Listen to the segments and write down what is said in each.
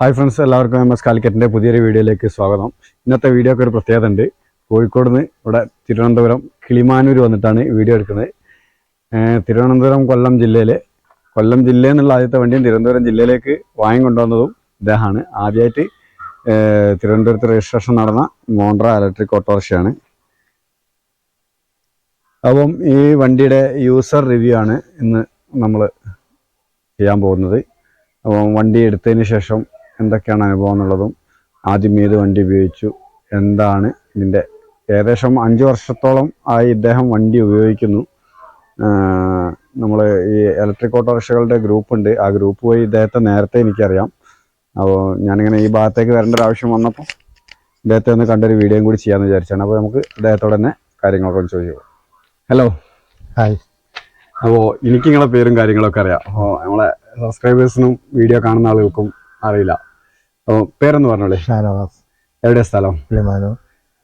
Hi friends എല്ലാവർക്കും M S കാലിക്കറ്റിന്റെ പുതിയൊരു വീഡിയോയിലേക്ക് സ്വാഗതം. ഇന്നത്തെ വീഡിയോക്ക് ഒരു പ്രത്യേകത ഉണ്ട്. കോഴിക്കോട് നിന്ന് ഇവിടെ തിരുവനന്തപുരം കിളിമാനൂർ വന്നിട്ടാണ് വീഡിയോ എടുക്കുന്നത്. തിരുവനന്തപുരം കൊല്ലം ജില്ലയിലെ കൊല്ലം ജില്ലയിൽ നിന്നുള്ള ആദ്യത്തെ വണ്ടിയും തിരുവനന്തപുരം ജില്ലയിലേക്ക് വാങ്ങി കൊണ്ടുവന്നതും ഇദ്ദേഹമാണ്. ആദ്യമായിട്ട് തിരുവനന്തപുരത്ത് രജിസ്ട്രേഷൻ നടന്ന മോണ്ട്ര ഇലക്ട്രിക് ഓട്ടോറിക്ഷയാണ് അപ്പം ഈ വണ്ടിയുടെ യൂസർ റിവ്യൂ ആണ് ഇന്ന് നമ്മൾ ചെയ്യാൻ പോകുന്നത്. അപ്പം വണ്ടി എടുത്തതിന് ശേഷം എന്തൊക്കെയാണ് അനുഭവം എന്നുള്ളതും ആദ്യം ഏത് വണ്ടി ഉപയോഗിച്ചു എന്താണ് ഇതിന്റെ ഏകദേശം അഞ്ച് വർഷത്തോളം ആയി ഇദ്ദേഹം വണ്ടി ഉപയോഗിക്കുന്നു. നമ്മൾ ഈ ഇലക്ട്രിക് ഓട്ടോറിക്ഷകളുടെ ഗ്രൂപ്പ് ഉണ്ട്. ആ ഗ്രൂപ്പ് വഴി ഇദ്ദേഹത്തെ നേരത്തെ എനിക്കറിയാം. അപ്പോൾ ഞാനിങ്ങനെ ഈ ഭാഗത്തേക്ക് വരേണ്ട ഒരു ആവശ്യം വന്നപ്പോൾ ഇദ്ദേഹത്തെ ഒന്ന് കണ്ടൊരു വീഡിയോയും കൂടി ചെയ്യാമെന്ന് വിചാരിച്ചാണ്. അപ്പോൾ നമുക്ക് ഇദ്ദേഹത്തോട് തന്നെ കാര്യങ്ങളൊക്കെ ഒന്ന് ചോദിച്ചു ഹലോ. ഹായ്. അപ്പോൾ എനിക്ക് നിങ്ങളെ പേരും കാര്യങ്ങളൊക്കെ അറിയാം. അപ്പോൾ നമ്മളെ സബ്സ്ക്രൈബേഴ്സിനും വീഡിയോ കാണുന്ന ആളുകൾക്കും അറിയില്ല. അപ്പോൾ പേരൊന്ന് പറഞ്ഞോളേ. ഷാനവാസ്. എവിടെ സ്ഥലം? കിളിമാനൂർ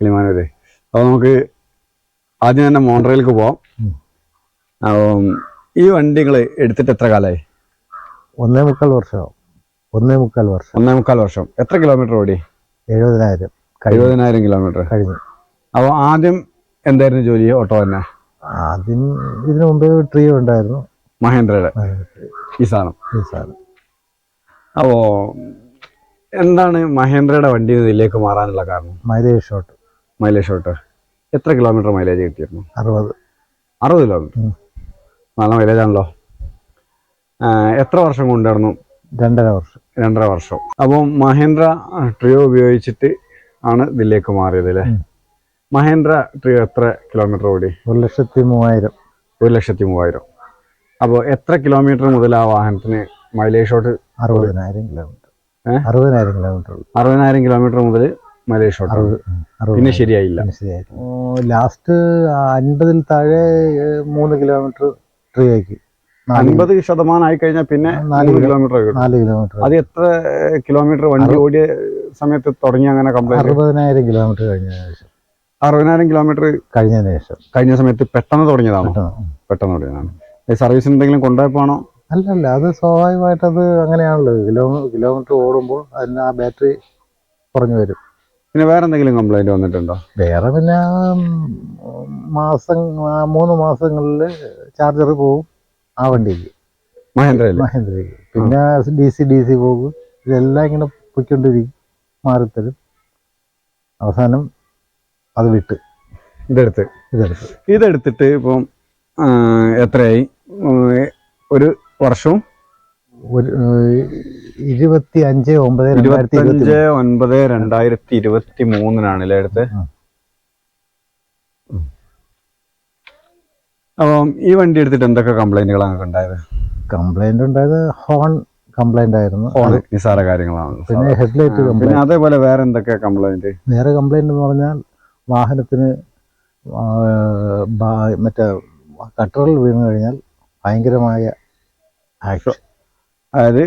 കിളിമാനൂര്. അപ്പോൾ നമുക്ക് ആദ്യം തന്നെ മോണ്ട്രയിലേക്ക് പോവാം. ഈ വണ്ടികൾ എടുത്തിട്ട് എത്ര കാലമായി ഒന്നേ മുക്കാൽ വർഷമാവും ഒന്നേ മുക്കാൽ വർഷം. ഒന്നേ മുക്കാൽ വർഷം. എത്ര കിലോമീറ്റർ ഓടി? എഴുപതിനായിരം. എഴുപതിനായിരം കിലോമീറ്റർ. കഴിഞ്ഞു. അപ്പോൾ ആദ്യം എന്തായിരുന്നു ജോലി? ഓട്ടോ തന്നെ? ആദ്യം ഇതിനു മുമ്പ് ട്രീ ഉണ്ടായിരുന്നു. മഹേന്ദ്രയുടെ. ഈ സാധനം. ഈ സാധനം. അപ്പോൾ എന്താണ് മഹേന്ദ്രയുടെ വണ്ടി ഇതിലേക്ക് മാറാനുള്ള കാരണം? മൈലേജ് ഷോട്ട് മൈലേജ് ഷോട്ട് എത്ര കിലോമീറ്റർ മൈലേജ് കിട്ടിയിരുന്നു? അറുപത്. അറുപത് കിലോമീറ്റർ നല്ല മൈലേജ് ആണല്ലോ. എത്ര വർഷം കൊണ്ടായിരുന്നു രണ്ടര വർഷം. രണ്ടര വർഷം. അപ്പോൾ മഹേന്ദ്ര ട്രിയോ ഉപയോഗിച്ചിട്ട് ആണ് ഇതിലേക്ക് മാറിയത് അല്ലേ. മഹേന്ദ്ര ട്രിയോ എത്ര കിലോമീറ്റർ ഓടി? ഒരു ലക്ഷത്തി മൂവായിരം. ഒരു ലക്ഷത്തി മൂവായിരം. അപ്പോൾ എത്ര കിലോമീറ്റർ മുതൽ ആ വാഹനത്തിന് മൈലേജ് ഷോട്ട് അറുപതിനായിരം കിലോമീറ്റർ? അറുപതിനായിരം കിലോമീറ്റർ അറുപതിനായിരം കിലോമീറ്റർ മുതൽ ഷോട്ട് പിന്നെ ശരിയായില്ല. ലാസ്റ്റ് അൻപതിൽ താഴെ മൂന്ന് കിലോമീറ്റർ ട്രീ ആക്കി അൻപത് ശതമാനം ആയി കഴിഞ്ഞാൽ പിന്നെ നാല് കിലോമീറ്റർ നാല് കിലോമീറ്റർ അത് എത്ര കിലോമീറ്റർ വണ്ടി ഓടിയ സമയത്ത് തുടങ്ങി അങ്ങനെ കംപ്ലൈന്റ് അറുപതിനായിരം കിലോമീറ്റർ കഴിഞ്ഞ ശേഷം. അറുപതിനായിരം കിലോമീറ്റർ കഴിഞ്ഞതിന് ശേഷം. കഴിഞ്ഞ സമയത്ത് പെട്ടെന്ന് തുടങ്ങിയതാണ്? പെട്ടെന്ന്. തുടങ്ങിയതാണ്? ഈ സർവീസിന് എന്തെങ്കിലും കൊണ്ടുപോയപ്പോണോ അല്ലല്ല അത് സ്വാഭാവികമായിട്ട് അത് അങ്ങനെയാണല്ലോ. കിലോ കിലോമീറ്റർ ഓടുമ്പോൾ അതിന് ആ ബാറ്ററി കുറഞ്ഞു വരും. പിന്നെ വേറെ എന്തെങ്കിലും കംപ്ലൈന്റ് വന്നിട്ടുണ്ടോ? വേറെ പിന്നെ മാസം മൂന്ന് മാസങ്ങളിൽ ചാർജർ പോകും. ആ വണ്ടിക്ക്. മഹേന്ദ്ര മഹേന്ദ്രയ്ക്ക് പിന്നെ ഡി സി ഡി സി പോകും. ഇതെല്ലാം ഇങ്ങനെ പൊയ്ക്കൊണ്ടിരിക്കും. മാറിത്തരും. അവസാനം അത് വിട്ട്. ഇതെടുത്ത്. ഇതെടുത്ത്. ഇതെടുത്തിട്ട് ഇപ്പം എത്രയായി? ഒരു വർഷവും? ഇരുപത്തി അഞ്ച് ഒമ്പത് ഇരുപത്തി അഞ്ച് ഒൻപത് രണ്ടായിരത്തി ഇരുപത്തി മൂന്നിനാണ് അല്ലേ അടുത്ത്. അപ്പം ഈ വണ്ടി എടുത്തിട്ട് എന്തൊക്കെ കംപ്ലൈന്റുകളാണ് ഉണ്ടായത്? കംപ്ലൈന്റ് ഉണ്ടായത് ഹോൺ കംപ്ലൈന്റ് ആയിരുന്നു. നിസാര കാര്യങ്ങളാണ്. പിന്നെ ഹെഡ്ലൈറ്റ് കംപ്ലൈന്റ് അതേപോലെ വേറെ എന്തൊക്കെ കംപ്ലൈന്റ് വേറെ കംപ്ലൈന്റ് എന്ന് പറഞ്ഞാൽ വാഹനത്തിന് മറ്റേ കട്ടറിൽ വീണ് കഴിഞ്ഞാൽ ഭയങ്കരമായ ആക്ഷൻ അതായത്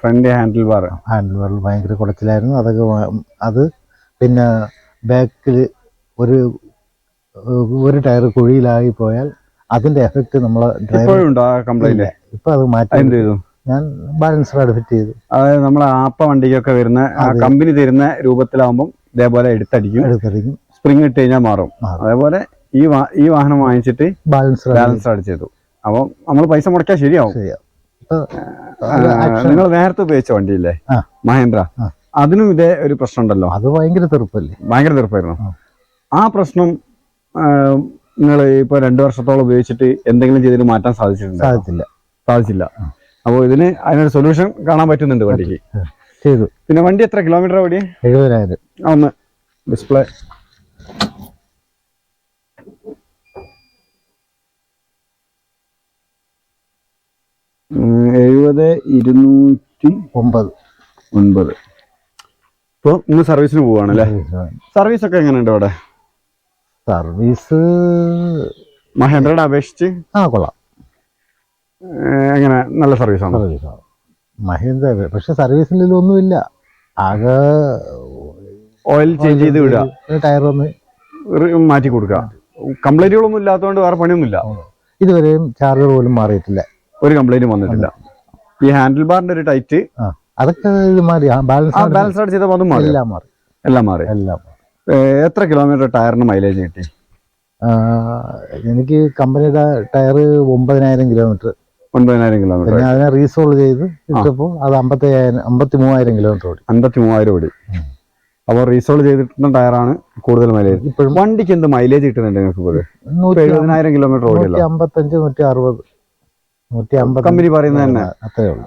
ഫ്രണ്ട് ഹാൻഡിൽ ബാർ ഹാൻഡിൽ ബാറിൽ ഭയങ്കര കുടച്ചിലായിരുന്നു. അതൊക്കെ അത് പിന്നെ ബാക്കിൽ ഒരു ഒരു ടയർ കുഴിയിലായി പോയാൽ അതിന്റെ എഫക്റ്റ് നമ്മളെ ഡ്രൈവർ ഇപ്പൊ അത് മാറ്റി. ഞാൻ ബാലൻസർ റാഡ് ഫിറ്റ് ചെയ്തു. അതായത് നമ്മളെ ആപ്പ വണ്ടിക്കൊക്കെ വരുന്ന ആ കമ്പനി തരുന്ന രൂപത്തിലാവുമ്പോൾ ഇതേപോലെ എടുത്തടിക്കും. എടുത്തടിക്കും. സ്പ്രിങ് ഇട്ട് കഴിഞ്ഞാൽ മാറും. അതേപോലെ ഈ ഈ വാഹനം വാങ്ങിച്ചിട്ട് ബാലൻസ് ബാലൻസ് ചെയ്തു അപ്പം നമ്മൾ പൈസ മുടക്കാൻ ശരിയാവും. നിങ്ങൾ നേരത്തെ ഉപയോഗിച്ച വണ്ടിയില്ലേ. മഹേന്ദ്ര. അതിനും ഇതേ ഒരു പ്രശ്നം ഉണ്ടല്ലോ അത് ഭയങ്കര തെറുപ്പല്ലേ? ഭയങ്കര തെറുപ്പായിരുന്നു. ആ. പ്രശ്നം നിങ്ങൾ ഇപ്പൊ രണ്ടു വർഷത്തോളം ഉപയോഗിച്ചിട്ട് എന്തെങ്കിലും ചെയ്തിട്ട് മാറ്റാൻ സാധിച്ചിട്ടുണ്ട്? സാധിച്ചില്ല. സാധിച്ചില്ല. അപ്പോൾ ഇതിന് അതിനൊരു സൊല്യൂഷൻ കാണാൻ പറ്റുന്നുണ്ട് വണ്ടിക്ക്. ചെയ്തു. പിന്നെ വണ്ടി എത്ര കിലോമീറ്റർ ഓടി എഴുപതിനായിരം. ഒന്ന് ഡിസ്പ്ലേ എഴുപത് ഇരുന്നൂറ്റി ഒമ്പത്. ഒൻപത്. ഇപ്പോൾ ഇന്ന് സർവീസിന് പോവാണല്ലേ? സർവീസ് ഒക്കെ എങ്ങനെയുണ്ട് അവിടെ? സർവീസ് മഹേന്ദ്രയുടെ അപേക്ഷിച്ച്? ആ കൊള്ളാം. എങ്ങനെ? നല്ല സർവീസാണ്? സർവീസാണ്. മഹേന്ദ്ര പക്ഷെ സർവീസിൽ ഒന്നുമില്ല. ആകെ ഓയിൽ ചേഞ്ച് ചെയ്ത് വിടുക. ടയർ ഒന്ന് മാറ്റി കൊടുക്കുക. കംപ്ലൈന്റുകളൊന്നും ഇല്ലാത്തതുകൊണ്ട് വേറെ പണിയൊന്നുമില്ല. ഇതുവരെയും ചാർജർ പോലും മാറിയിട്ടില്ല. ഒരു കംപ്ലൈന്റ് വന്നിട്ടില്ല. ഈ ഹാൻഡിൽ ബാറിന്റെ ഒരു ടൈറ്റ്. അതൊക്കെ മാറി. ബാലൻസ് ബാലൻസ് ആയിട്ട് ചെയ്തപ്പോൾ അതും മാറി. എല്ലാം മാറി. എല്ലാം മാറി. എല്ലാം എത്ര കിലോമീറ്റർ ടയറിന് മൈലേജ് കിട്ടി? എനിക്ക് കമ്പനിയുടെ ടയർ ഒമ്പതിനായിരം കിലോമീറ്റർ ഒൻപതിനായിരം കിലോമീറ്റർ ഞാൻ അതിനെ റീസോൾവ് ചെയ്ത് ഇട്ടപ്പോൾ അത് അമ്പത്തി അമ്പത്തി മൂവായിരം കിലോമീറ്റർ ഓടി. അമ്പത്തി മൂവായിരം ഓടി. അപ്പോൾ റീസോൾവ് ചെയ്തിട്ടുള്ള ടയറാണ് കൂടുതൽ മൈലേജ് ഇപ്പോഴും വണ്ടിക്ക് എന്ത് മൈലേജ് കിട്ടുന്നുണ്ട് നിങ്ങൾക്ക് എഴുപതിനായിരം കിലോമീറ്റർ ഓടി അമ്പത്തഞ്ച് നൂറ്റി അറുപത്. നൂറ്റി അമ്പത് കമ്പനി പറയുന്നത് തന്നെ. അത്രേ ഉള്ളൂ.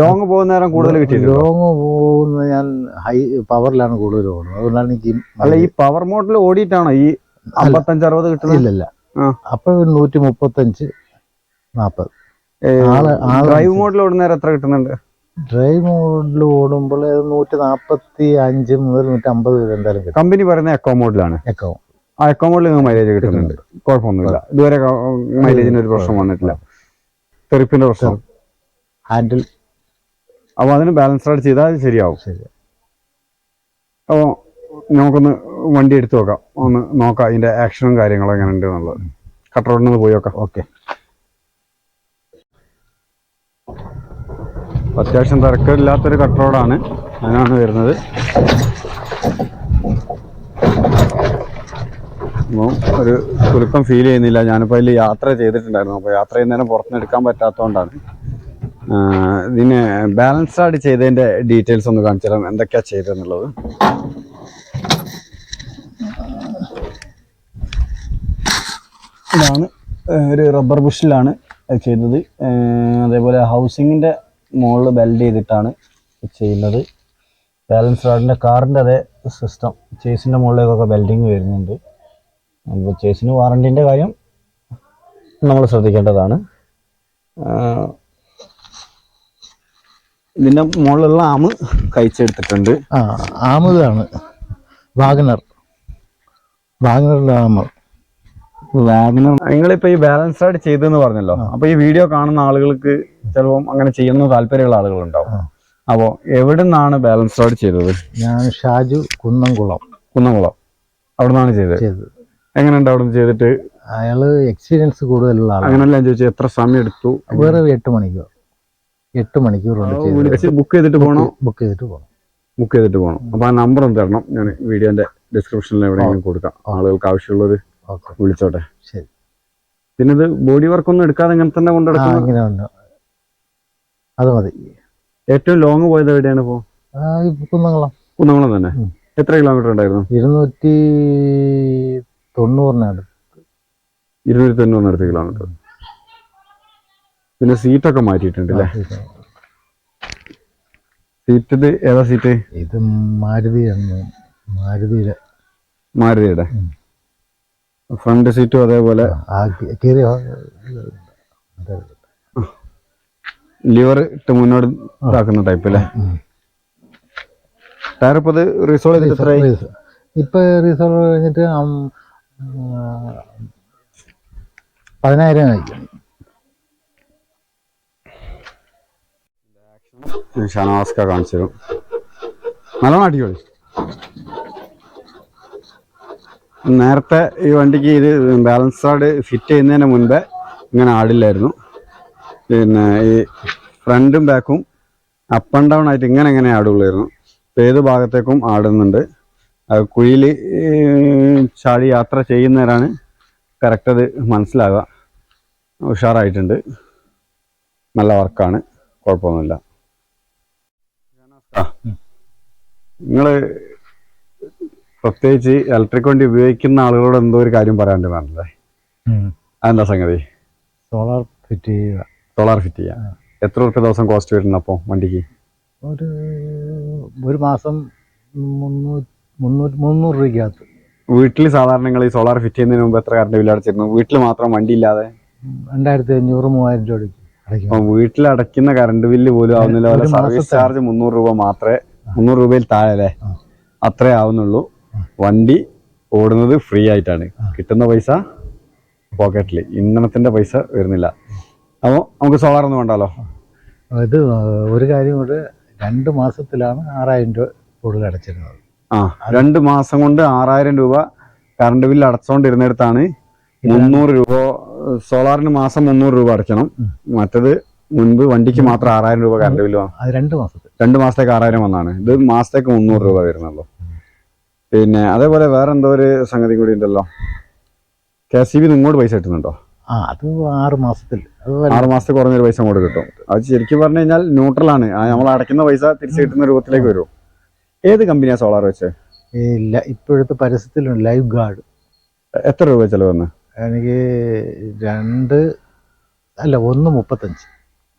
ലോങ് പോകുന്ന നേരം കൂടുതൽ കിട്ടി ലോങ് പോകുന്ന ഞാൻ ഹൈ പവറിലാണ് കൂടുതൽ പോകുന്നത്. അതുകൊണ്ടാണ് എനിക്ക് അല്ല ഈ പവർ മോഡിൽ ഓടിയിട്ടാണോ ഈ അമ്പത്തഞ്ച് അറുപത് കിട്ടുന്നത്? ഇല്ലല്ല അപ്പൊ നൂറ്റി മുപ്പത്തഞ്ച് ആൾ ഡ്രൈവ് മോഡിൽ ഓടുന്ന നേരം എത്ര കിട്ടുന്നുണ്ട്? ഡ്രൈവ് മോഡിൽ ഓടുമ്പോൾ നൂറ്റി നാപ്പത്തി അഞ്ച് മുതൽ നൂറ്റി അമ്പത് വരെ എന്തായാലും കമ്പനി പറയുന്ന എക്കോ മോഡിലാണ് എക്കോ ആ എക്കോ മോഡിൽ മൈലേജ് കിട്ടുന്നുണ്ട്. കുഴപ്പമൊന്നുമില്ല. ഇതുവരെ മൈലേജിന് ഒരു പ്രശ്നം വന്നിട്ടില്ല. തെറിപ്പിന്റെ പ്രശ്നം. ഹാൻഡിൽ അപ്പോൾ അതിന് ബാലൻസ് ആയിട്ട് ചെയ്താൽ ശരിയാവും. ശരി. അപ്പോൾ നമുക്കൊന്ന് വണ്ടി എടുത്തു നോക്കാം. ഒന്ന് നോക്കാം അതിന്റെ ആക്ഷനും കാര്യങ്ങളും എങ്ങനെ ഉണ്ട് എന്നുള്ളത് കട്ട് റോഡിൽ പോയി നോക്കാം. ഓക്കെ അത്യാവശ്യം തിരക്കില്ലാത്തൊരു കട്ട് റോഡാണ് അതിനാണ് വരുന്നത്. ഒരു കുലുക്കം ഫീൽ ചെയ്യുന്നില്ല. ഞാനിപ്പോൾ അതിൽ യാത്ര ചെയ്തിട്ടുണ്ടായിരുന്നു. അപ്പോൾ യാത്ര ചെയ്യുന്നതിന് പുറത്തുനിന്ന് എടുക്കാൻ പറ്റാത്തതുകൊണ്ടാണ് ഇതിന് ബാലൻസ് ആഡ് ചെയ്തതിന്റെ ഡീറ്റെയിൽസ് ഒന്ന് കാണിച്ചു തരാം. എന്തൊക്കെയാണ് ചെയ്തതെന്നുള്ളത്? ഇതാണ് ഒരു റബ്ബർ ബുഷിലാണ് ചെയ്തത്. അതേപോലെ ഹൗസിങ്ങിന്റെ മുകളിൽ ബെൽഡ് ചെയ്തിട്ടാണ് ചെയ്യുന്നത്. ബാലൻസ് റോഡിന്റെ കാറിന്റെ അതേ സിസ്റ്റം ചേസിന്റെ മുകളിലേക്കൊക്കെ ബെൽഡിങ് വരുന്നുണ്ട്. ചേസിന് വാറണ്ടിന്റെ കാര്യം നമ്മൾ ശ്രദ്ധിക്കേണ്ടതാണ്. ഇതിന്റെ മുകളിലുള്ള ആമ് കഴിച്ചെടുത്തിട്ടുണ്ട്. ആ ആമതാണ്. വാഗനർ വാഗനറിലെ ആമ. വാഗനർ നിങ്ങളിപ്പോൾ ഈ ബാലൻസ് ആയിട്ട് ചെയ്തെന്ന് പറഞ്ഞല്ലോ. അപ്പോൾ ഈ വീഡിയോ കാണുന്ന ആളുകൾക്ക് ചിലപ്പം അങ്ങനെ ചെയ്യുന്ന താല്പര്യമുള്ള ആളുകളുണ്ടാവും. അപ്പോൾ അപ്പോ എവിടെ നിന്നാണ് ബാലൻസ് ആയിട്ട് ചെയ്തത്? ഞാൻ ഷാജു കുന്നംകുളം. കുന്നംകുളം. അവിടെ നിന്നാണ് ചെയ്തത്? ചെയ്തത്. എങ്ങനെയുണ്ട് അവിടെ നിന്ന് ചെയ്തിട്ട്? അയാൾ എക്സ്പീരിയൻസ് കൂടുതലുള്ള ആളാണ്. അങ്ങനെയല്ല ഞാൻ ചോദിച്ചത് എത്ര സമയം എടുത്തു? വേറെ എട്ട് മണിക്കൂർ. എട്ട് മണിക്കൂർ വിളിച്ച് ബുക്ക് ചെയ്തിട്ട് പോകണം ബുക്ക് ചെയ്തിട്ട് പോകണം ബുക്ക് ചെയ്തിട്ട് പോകണം അപ്പൊ ആ നമ്പർ ഒന്ന് തരണം. ഞാൻ വീഡിയോന്റെ ഡിസ്ക്രിപ്ഷനിൽ എവിടെയെങ്കിലും കൊടുക്കാം. ആളുകൾക്ക് ആവശ്യമുള്ളവർ ഒരു വിളിച്ചോട്ടെ. ശരി. പിന്നെ ഇത് ബോഡി വർക്ക് ഒന്നും എടുക്കാതെ ഇങ്ങനെ തന്നെ ഇങ്ങനെ ഉണ്ട് അത് മതി. ഏറ്റവും ലോങ് പോയത് എവിടെയാണ് ഇപ്പോ? കുന്നംകുളം. കുന്നംകുളം തന്നെ. എത്ര കിലോമീറ്റർ ഉണ്ടായിരുന്നു? ഇരുന്നൂറ്റി തൊണ്ണൂറിനടുത്ത് ഇരുന്നൂറ്റി തൊണ്ണൂറിനടുത്ത് കിലോമീറ്റർ. പിന്നെ സീറ്റൊക്കെ മാറ്റിയിട്ടുണ്ട് അല്ലേ സീറ്റ് ഇത് ഏതാ സീറ്റ്? ഇത് മാരുതി മാരുതിയുടെ. മാരുതിയുടെ. ഫ്രണ്ട് സീറ്റും അതേപോലെ. ലിവർ ഇട്ട് മുന്നോട്ട് ഇതാക്കുന്ന ടൈപ്പ് അല്ലേ ടയർ ഇപ്പൊ ഇത് റിസോൾവ് ചെയ്തിട്ട് ഇപ്പൊ റിസോർവ് കഴിഞ്ഞിട്ട് പതിനായിരം ആയിരിക്കും. ഷാനവാസ്ക കാണിച്ചു തരും. നല്ലോണം അടിപൊളി. നേരത്തെ ഈ വണ്ടിക്ക് ഇത് ബാലൻസ് റോഡ് ഫിറ്റ് ചെയ്യുന്നതിന് മുൻപേ ഇങ്ങനെ ആടില്ലായിരുന്നു. പിന്നെ ഈ ഫ്രണ്ടും ബാക്കും അപ്പ് ആൻഡ് ഡൗൺ ആയിട്ട് ഇങ്ങനെ ഇങ്ങനെ ആടുള്ളായിരുന്നു ഏത് ഭാഗത്തേക്കും ആടുന്നുണ്ട്? കുഴിയിൽ ചാടി യാത്ര ചെയ്യുന്നവരാണ് കറക്റ്റ് അത് മനസ്സിലാകുക ഉഷാറായിട്ടുണ്ട്. നല്ല വർക്കാണ്. കുഴപ്പമൊന്നുമില്ല. നിങ്ങൾ പ്രത്യേകിച്ച് ഇലക്ട്രിക് വണ്ടി ഉപയോഗിക്കുന്ന ആളുകളോട് എന്തോ ഒരു കാര്യം പറയാണ്ട് പറഞ്ഞല്ലേ അതെന്താ സംഗതി? സോളാർ ഫിറ്റ് ചെയ്യുക. സോളാർ ഫിറ്റ് ചെയ്യുക. എത്ര റുപ്യ ദിവസം കോസ്റ്റ് വരുന്നു അപ്പോൾ വണ്ടിക്ക്? ഒരു ഒരു മാസം മുന്നൂറ്റി മുന്നൂറ്റി മുന്നൂറ് രൂപയ്ക്കകത്ത്. വീട്ടിൽ സാധാരണ നിങ്ങൾ ഈ സോളാർ ഫിറ്റ് ചെയ്യുന്നതിന് മുമ്പ് എത്ര കറണ്ട് ബില്ല് അടച്ചിരുന്നു? വീട്ടിൽ മാത്രം വണ്ടി ഇല്ലാതെ രണ്ടായിരത്തി അഞ്ഞൂറ് മൂവായിരം രൂപ അടിക്കും അടയ്ക്കും. അപ്പം വീട്ടിൽ അടയ്ക്കുന്ന കറണ്ട് ബില്ല് പോലും ആവുന്നില്ല. ഒരു പോലെ സർവീസ് മാസത്തെ- ചാർജ് മുന്നൂറ് രൂപ മാത്രമേ മുന്നൂറ് രൂപയിൽ താഴെ അല്ലേ ആ. അത്രേ ആവുന്നുള്ളൂ. വണ്ടി ഓടുന്നത് ഫ്രീ ആയിട്ടാണ്. കിട്ടുന്ന പൈസ പോക്കറ്റിൽ ഇന്ധനത്തിന്റെ പൈസ വരുന്നില്ല. അപ്പോൾ നമുക്ക് സോളാർ ഒന്നും വേണ്ടല്ലോ. ഇത് ഒരു കാര്യം കൂടെ രണ്ട് മാസത്തിലാണ് ആറായിരം രൂപ കൂടുതൽ അടച്ചിരുന്നത്. ആ രണ്ട് മാസം കൊണ്ട് ആറായിരം രൂപ കറണ്ട് ബില്ല് അടച്ചുകൊണ്ടിരുന്നിടത്താണ് മുന്നൂറ് രൂപ സോളാറിന് മാസം മുന്നൂറ് രൂപ അടയ്ക്കണം. മറ്റത് മുൻപ് വണ്ടിക്ക് മാത്രം ആറായിരം രൂപ കറണ്ട് ബില്ല് അത് രണ്ട് മാസത്തെ. രണ്ട് മാസത്തേക്ക് ആറായിരം വന്നാണ്. ഇത് മാസത്തേക്ക് മുന്നൂറ് രൂപ വരുന്നുള്ളൂ. പിന്നെ അതേപോലെ വേറെ എന്തോ ഒരു സംഗതി കൂടി ഉണ്ടല്ലോ. കെ സി ബി ഇങ്ങോട്ട് പൈസ കിട്ടുന്നുണ്ടോ? ആ അത് ആറ് മാസത്തിൽ. ആറ് മാസത്തെ കുറഞ്ഞൊരു പൈസ അങ്ങോട്ട് കിട്ടും. അത് ശരിക്കും പറഞ്ഞു കഴിഞ്ഞാൽ ന്യൂട്രലാണ് നമ്മൾ അടയ്ക്കുന്ന പൈസ തിരിച്ചു കിട്ടുന്ന രൂപത്തിലേക്ക് വരും. ഏത് കമ്പനിയാ സോളാർ വെച്ച്? ഇല്ല ഇപ്പോഴത്തെ പരസ്യത്തിലുണ്ട് ലൈഫ് ഗാർഡ്. എത്ര രൂപ ചെലവെന്ന് എനിക്ക് രണ്ട് അല്ല ഒന്ന് മുപ്പത്തഞ്ച്.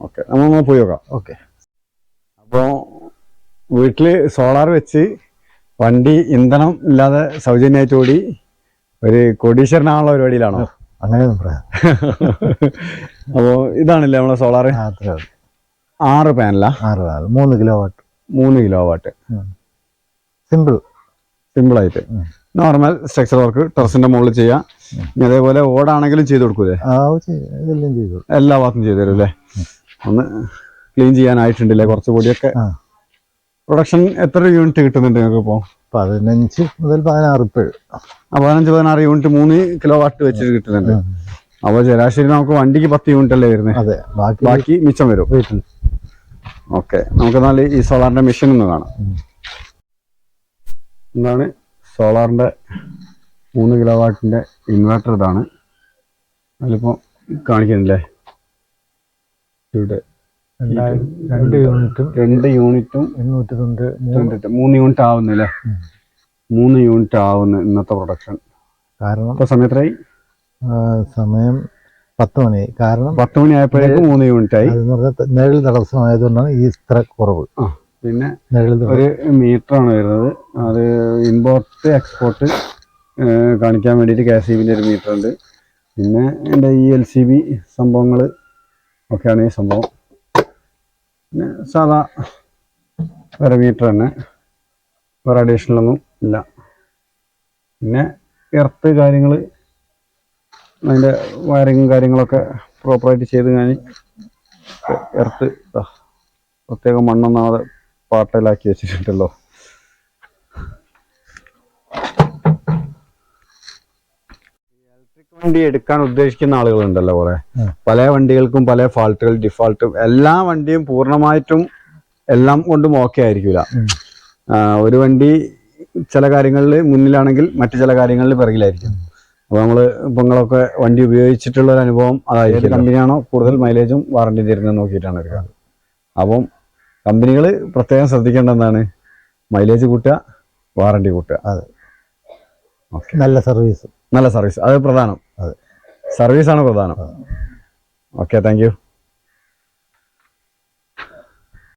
ഓക്കെ നമ്മൾ പോയി നോക്കാം. ഓക്കെ. അപ്പോൾ വീട്ടിൽ സോളാർ വെച്ച് വണ്ടി ഇന്ധനം ഇല്ലാതെ സൗജന്യമായിട്ട് ഓടി ഒരു കോടീശ്വരനാണുള്ള പരിപാടിയിലാണോ? അങ്ങനെയൊന്നും പറയാം. അപ്പോൾ ഇതാണല്ലേ നമ്മളെ സോളാർ ആറ് പാനലാ? ആറ് പാനൽ മൂന്ന് കിലോ വാട്ട് മൂന്ന് കിലോ വാട്ട് സിമ്പിൾ. സിമ്പിൾ ആയിട്ട്. നോർമൽ സ്ട്രക്ചർ വർക്ക് ടെറസിന്റെ മുകളിൽ ചെയ്യാം. അതേപോലെ ഓടാണെങ്കിലും ചെയ്ത് കൊടുക്കൂലേ? എല്ലാ ഭാഗത്തും ചെയ്തു തരും അല്ലേ? ഒന്ന് ക്ലീൻ ചെയ്യാനായിട്ടുണ്ടല്ലേ കുറച്ച് പൊടിയൊക്കെ? പ്രൊഡക്ഷൻ എത്ര യൂണിറ്റ് കിട്ടുന്നുണ്ട് നിങ്ങൾക്ക് ഇപ്പോൾ പതിനഞ്ച് മുതൽ പതിനാറ് ഇപ്പോഴും ആ പതിനഞ്ച് പതിനാറ് യൂണിറ്റ് മൂന്ന് കിലോ വാട്ട് വെച്ചിട്ട് കിട്ടുന്നുണ്ട്. അപ്പോൾ ശരാശരി നമുക്ക് വണ്ടിക്ക് പത്ത് യൂണിറ്റ് അല്ലേ വരുന്നത് അതെ ബാക്കി ബാക്കി മിച്ചം വരും. ഓക്കെ നമുക്ക് എന്നാൽ ഈ സോളാറിന്റെ മെഷീൻ ഒന്ന് കാണാം. എന്താണ് സോളാറിന്റെ മൂന്ന് കിലോ വാട്ടിന്റെ ഇൻവെർട്ടർ ഇതാണ്. അതിലിപ്പോൾ കാണിക്കുന്നില്ലേ? ഇവിടെ രണ്ട് യൂണിറ്റും രണ്ട് യൂണിറ്റും എണ്ണൂറ്റി തൊണ്ണൂറ് മൂന്ന് യൂണിറ്റ് ആവുന്നില്ലേ. മൂന്ന് യൂണിറ്റ് ആവുന്നു ഇന്നത്തെ പ്രൊഡക്ഷൻ കാരണം ഇപ്പോൾ സമയത്തായി സമയം പത്ത് മണിയായി. കാരണം പത്ത് മണി ആയപ്പോഴേക്കും മൂന്ന് യൂണിറ്റ് ആയി അതെന്ന് പറഞ്ഞാൽ നിഴൽ തടസ്സമായതുകൊണ്ടാണ് ഈ ഇത്ര കുറവ്. ആ. പിന്നെ ഒരു മീറ്റർ ആണ് മീറ്ററാണ് വരുന്നത്. അത് ഇമ്പോർട്ട് എക്സ്പോർട്ട് കാണിക്കാൻ വേണ്ടിയിട്ട് കെ സി ബിന്റെ ഒരു മീറ്റർ ഉണ്ട് പിന്നെ എന്റെ ഈ എൽ സി ബി സംഭവങ്ങൾ ഒക്കെയാണ് ഈ സംഭവം. പിന്നെ സാധാ വേറെ മീറ്റർ തന്നെ. വേറെ അഡീഷണലൊന്നും ഇല്ല. പിന്നെ എർത്ത് കാര്യങ്ങൾ അതിന്റെ വയറിങ്ങും കാര്യങ്ങളൊക്കെ പ്രോപ്പറായിട്ട് ചെയ്ത് കഴിഞ്ഞ് എർത്ത് പ്രത്യേകം മണ്ണൊന്നാതെ പാട്ടയിലാക്കി വെച്ചിട്ടുണ്ടല്ലോ. വണ്ടി എടുക്കാൻ ഉദ്ദേശിക്കുന്ന ആളുകളുണ്ടല്ലോ കുറെ. പല വണ്ടികൾക്കും പല ഫാൾട്ടുകൾ ഡിഫാൾട്ടും എല്ലാ വണ്ടിയും പൂർണമായിട്ടും എല്ലാം കൊണ്ടും ഓക്കെ ആയിരിക്കില്ല ഒരു വണ്ടി ചില കാര്യങ്ങളിൽ മുന്നിലാണെങ്കിൽ മറ്റു ചില കാര്യങ്ങളിൽ പിറകിലായിരിക്കും. അപ്പോൾ നമ്മൾ ഇപ്പം നിങ്ങളൊക്കെ വണ്ടി ഉപയോഗിച്ചിട്ടുള്ള ഒരു അനുഭവം അതായത് കമ്പനിയാണോ കൂടുതൽ മൈലേജും വാറണ്ടി തരുന്നത് നോക്കിയിട്ടാണ് എടുക്കുക അപ്പം കമ്പനികൾ പ്രത്യേകം ശ്രദ്ധിക്കേണ്ട എന്താണ് മൈലേജ് കൂട്ടുക വാറണ്ടി കൂട്ടുക. അതെ. നല്ല സർവീസ് നല്ല സർവീസ് അത് പ്രധാനം. അതെ. സർവീസാണ് പ്രധാനം. Okay thank you